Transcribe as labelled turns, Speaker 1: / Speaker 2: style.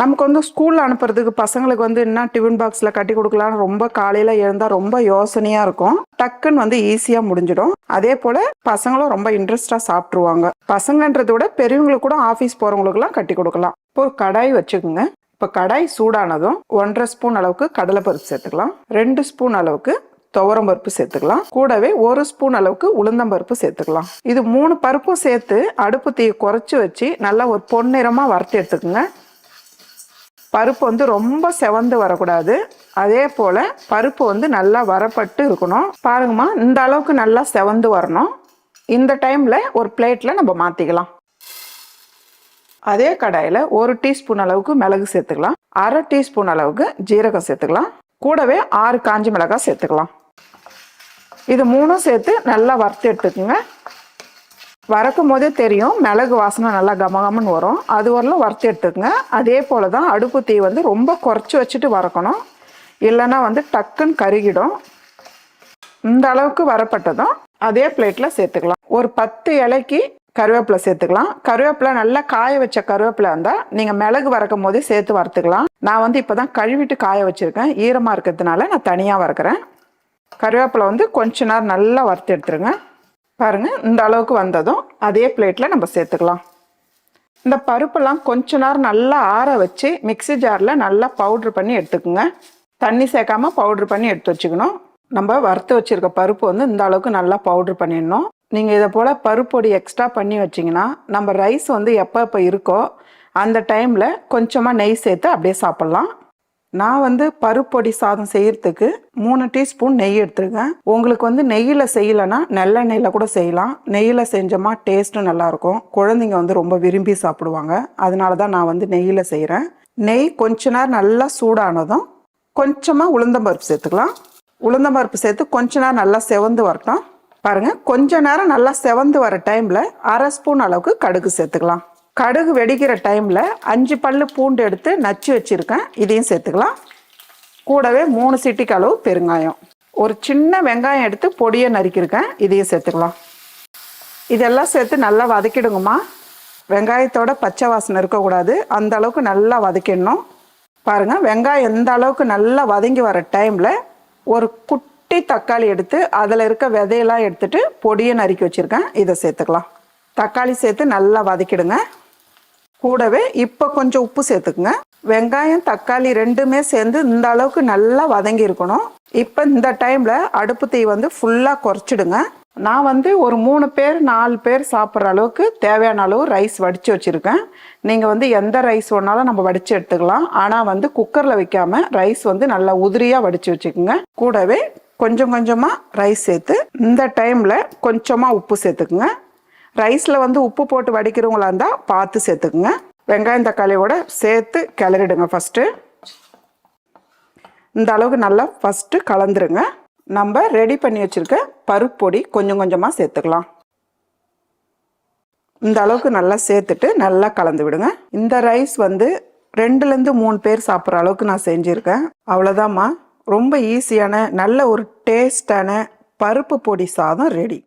Speaker 1: நமக்கு வந்து ஸ்கூலில் அனுப்புறதுக்கு பசங்களுக்கு வந்து என்ன டிஃபன் பாக்ஸில் கட்டி கொடுக்கலாம்னு ரொம்ப காலையில் எழுந்தால் ரொம்ப யோசனையாக இருக்கும். டக்குன்னு வந்து ஈஸியாக முடிஞ்சிடும். அதே போல் பசங்களும் ரொம்ப இன்ட்ரெஸ்டாக சாப்பிட்ருவாங்க பசங்கன்றதை விட பெரியவங்களுக்கு கூட ஆஃபீஸ் போகிறவங்களுக்குலாம் கட்டி கொடுக்கலாம். இப்போ ஒரு கடாய் வச்சுக்கோங்க. இப்போ கடாய் சூடானதும் ஒன்றரை ஸ்பூன் அளவுக்கு கடலைப்பருப்பு சேர்த்துக்கலாம். ரெண்டு ஸ்பூன் அளவுக்கு துவரம் பருப்பு சேர்த்துக்கலாம். கூடவே ஒரு ஸ்பூன் அளவுக்கு உளுந்தம்பருப்பு சேர்த்துக்கலாம். இது மூணு பருப்பும் சேர்த்து அடுப்பு தீயை குறைச்சி வச்சு நல்லா ஒரு பொன்னிறமாக வறுத்து எடுத்துக்கோங்க. பருப்பு வந்து ரொம்ப செவந்து வரக்கூடாது. அதே போல் பருப்பு வந்து நல்லா வரப்பட்டு இருக்கணும். பாருங்கம்மா இந்த அளவுக்கு நல்லா செவந்து வரணும். இந்த டைமில் ஒரு பிளேட்டில் நம்ம மாற்றிக்கலாம் அதே கடாயில் ஒரு டீஸ்பூன் அளவுக்கு மிளகு சேர்த்துக்கலாம். அரை டீஸ்பூன் அளவுக்கு ஜீரகம் சேர்த்துக்கலாம். கூடவே ஆறு காஞ்சி மிளகாய் சேர்த்துக்கலாம். இது மூணும் சேர்த்து நல்லா வறுத்து எடுத்துக்கோங்க. வறக்கும் போதே தெரியும் மிளகு வாசனை நல்லா கமகமன்னு வரும். அது வரலாம் வறுத்து எடுத்துக்கோங்க. அதே போல் தான் அடுப்பு தீ வந்து ரொம்ப குறைச்சி வச்சுட்டு வறக்கணும். இல்லைன்னா வந்து டக்குன்னு கருகிடும். இந்த அளவுக்கு வரப்பட்டதும் அதே பிளேட்டில் சேர்த்துக்கலாம். ஒரு பத்து இலைக்கு கருவேப்பிலை சேர்த்துக்கலாம். கருவேப்பிலை நல்லா காய வச்ச கருவேப்பிலை இருந்தால் நீங்கள் மிளகு வறக்கும் போதே சேர்த்து வறுத்துக்கலாம். நான் வந்து இப்போ தான் கழுவிட்டு காய வச்சுருக்கேன். ஈரமாக இருக்கிறதுனால நான் தனியாக வறுக்கிறேன். கருவேப்பிலை வந்து கொஞ்ச நேரம் நல்லா வறுத்து எடுத்துருங்க. பாருங்கள் இந்த அளவுக்கு வந்ததும் அதே பிளேட்டில் நம்ம சேர்த்துக்கலாம். இந்த பருப்பெல்லாம் கொஞ்ச நேரம் நல்லா ஆற வச்சு மிக்ஸி ஜாரில் நல்லா பவுட்ரு பண்ணி எடுத்துக்கோங்க. தண்ணி சேர்க்காம பவுட்ரு பண்ணி எடுத்து வச்சுக்கணும். நம்ம வறுத்து வச்சுருக்க பருப்பு வந்து இந்த அளவுக்கு நல்லா பவுட்ரு பண்ணிடணும். நீங்கள் இதை போல் பருப்பொடி எக்ஸ்ட்ரா பண்ணி வச்சிங்கன்னா நம்ம ரைஸ் வந்து எப்போ எப்போ இருக்கோ அந்த டைமில் கொஞ்சமாக நெய் சேர்த்து அப்படியே சாப்பிட்லாம். நான் வந்து பருப்பொடி சாதம் செய்யறதுக்கு மூணு டீஸ்பூன் நெய் எடுத்துருக்கேன். உங்களுக்கு வந்து நெய்யில் செய்யலைன்னா நல்லெண்ணெயில் கூட செய்யலாம். நெய்யில் செஞ்சோமா டேஸ்ட்டும் நல்லாயிருக்கும். குழந்தைங்க வந்து ரொம்ப விரும்பி சாப்பிடுவாங்க. அதனால தான் நான் வந்து நெய்யில் செய்கிறேன் நெய் கொஞ்ச நேரம் நல்லா சூடானதும் கொஞ்சமாக உளுந்தம்பருப்பு சேர்த்துக்கலாம். உளுந்தம்பருப்பு சேர்த்து கொஞ்ச நேரம் நல்லா செவந்து வரட்டும். பாருங்கள் கொஞ்ச நேரம் நல்லா செவந்து வர டைமில் அரை ஸ்பூன் அளவுக்கு கடுகு சேர்த்துக்கலாம். கடுகு வெடிக்கிற டைமில் அஞ்சு பல் பூண்டு எடுத்து நச்சு வச்சுருக்கேன். இதையும் சேர்த்துக்கலாம். கூடவே மூணு சிட்டிக்கு அளவு பெருங்காயம். ஒரு சின்ன வெங்காயம் எடுத்து பொடியை நறுக்கியிருக்கேன். இதையும் சேர்த்துக்கலாம். இதெல்லாம் சேர்த்து நல்லா வதக்கிடுங்கம்மா. வெங்காயத்தோட பச்சை வாசனை இருக்கக்கூடாது. அந்த அளவுக்கு நல்லா வதக்கிடணும். பாருங்கள் வெங்காயம் எந்த அளவுக்கு நல்லா வதங்கி வர டைமில் ஒரு குட்டி தக்காளி எடுத்து அதில் இருக்க விதையெல்லாம் எடுத்துட்டு பொடியை நறுக்கி வச்சுருக்கேன். இதை சேர்த்துக்கலாம். தக்காளி சேர்த்து நல்லா வதக்கிடுங்க. கூடவே இப்போ கொஞ்சம் உப்பு சேர்த்துக்குங்க. வெங்காயம் தக்காளி ரெண்டுமே சேர்ந்து இந்த அளவுக்கு நல்லா வதங்கி இருக்கணும். இப்போ இந்த டைமில் அடுப்பு தீ வந்து ஃபுல்லாக குறைச்சிடுங்க. நான் வந்து ஒரு மூணு பேர் நாலு பேர் சாப்பிட்ற அளவுக்கு தேவையான அளவு ரைஸ் வடித்து வச்சுருக்கேன். நீங்கள் வந்து எந்த ரைஸ் வேணாலும் நம்ம வடித்து எடுத்துக்கலாம். ஆனால் வந்து குக்கரில் வைக்காமல் ரைஸ் வந்து நல்லா உதிரியாக வடித்து வச்சுக்கோங்க. கூடவே கொஞ்சம் கொஞ்சமாக ரைஸ் சேர்த்து இந்த டைமில் கொஞ்சமாக உப்பு சேர்த்துக்குங்க. ரைஸில் வந்து உப்பு போட்டு வடிக்கிறவங்களா இருந்தால் பார்த்து சேர்த்துக்குங்க. வெங்காயம் தக்காளியோட சேர்த்து கிளறிடுங்க ஃபஸ்ட்டு இந்த அளவுக்கு நல்லா ஃபஸ்ட்டு கலந்துருங்க. நம்ம ரெடி பண்ணி வச்சுருக்க பருப்பொடி கொஞ்சம் கொஞ்சமாக சேர்த்துக்கலாம். இந்த அளவுக்கு நல்லா சேர்த்துட்டு நல்லா கலந்து விடுங்க. இந்த ரைஸ் வந்து ரெண்டுலேருந்து மூணு பேர் சாப்பிட்ற அளவுக்கு நான் செஞ்சுருக்கேன். அவ்வளோதாம்மா ரொம்ப ஈஸியான நல்ல ஒரு டேஸ்டான பருப்பு பொடி சாதம் ரெடி